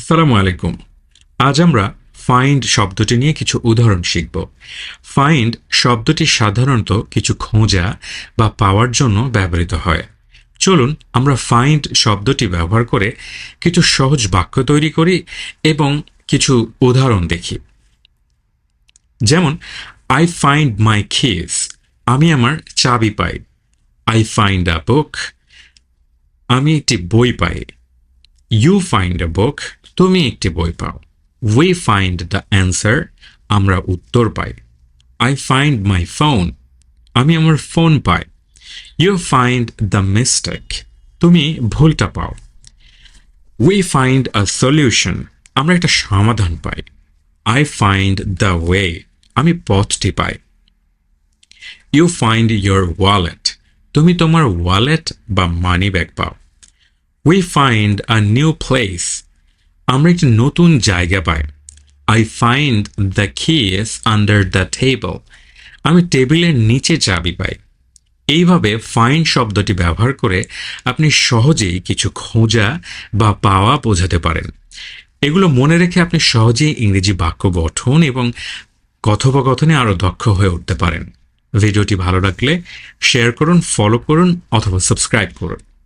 আসসালামু আলাইকুম। আজ আমরা ফাইন্ড শব্দটি নিয়ে কিছু উদাহরণ শিখব। ফাইন্ড শব্দটি সাধারণত কিছু খোঁজা বা পাওয়ার জন্য ব্যবহৃত হয়। চলুন আমরা ফাইন্ড শব্দটি ব্যবহার করে কিছু সহজ বাক্য তৈরি করি এবং কিছু উদাহরণ দেখি। যেমন আই ফাইন্ড মাই কিস আমি আমার চাবি পাই। আই ফাইন্ড আ বুক আমি একটি বই পাই। ইউ ফাইন্ড এ বুক তুমি একটি বই পাও। উই ফাইন্ড দ্য অ্যান্সার আমরা উত্তর পাই। আই ফাইন্ড মাই ফোন আমি আমার ফোন পাই। ইউ ফাইন্ড দ্য মিস্টেক তুমি ভুলটা পাও। উই ফাইন্ড আ সলিউশন আমরা একটা সমাধান পাই। আই ফাইন্ড দ্য ওয়ে আমি পথটি পাই। ইউ ফাইন্ড ইয়োর ওয়ালেট তুমি তোমার ওয়ালেট বা মানি ব্যাগ পাও। We find a new place আমরা একটি নতুন জায়গা পাই। I find the kiss under the table আমি টেবিলের নিচে চাবি পাই। এইভাবে ফাইন্ড শব্দটি ব্যবহার করে আপনি সহজেই কিছু খোঁজা বা পাওয়া বোঝাতে পারেন। এগুলো মনে রেখে আপনি সহজেই ইংরেজি বাক্য গঠন এবং কথোপকথনে আরও দক্ষ হয়ে উঠতে পারেন। ভিডিওটি ভালো লাগলে শেয়ার করুন ফলো করুন অথবা সাবস্ক্রাইব করুন।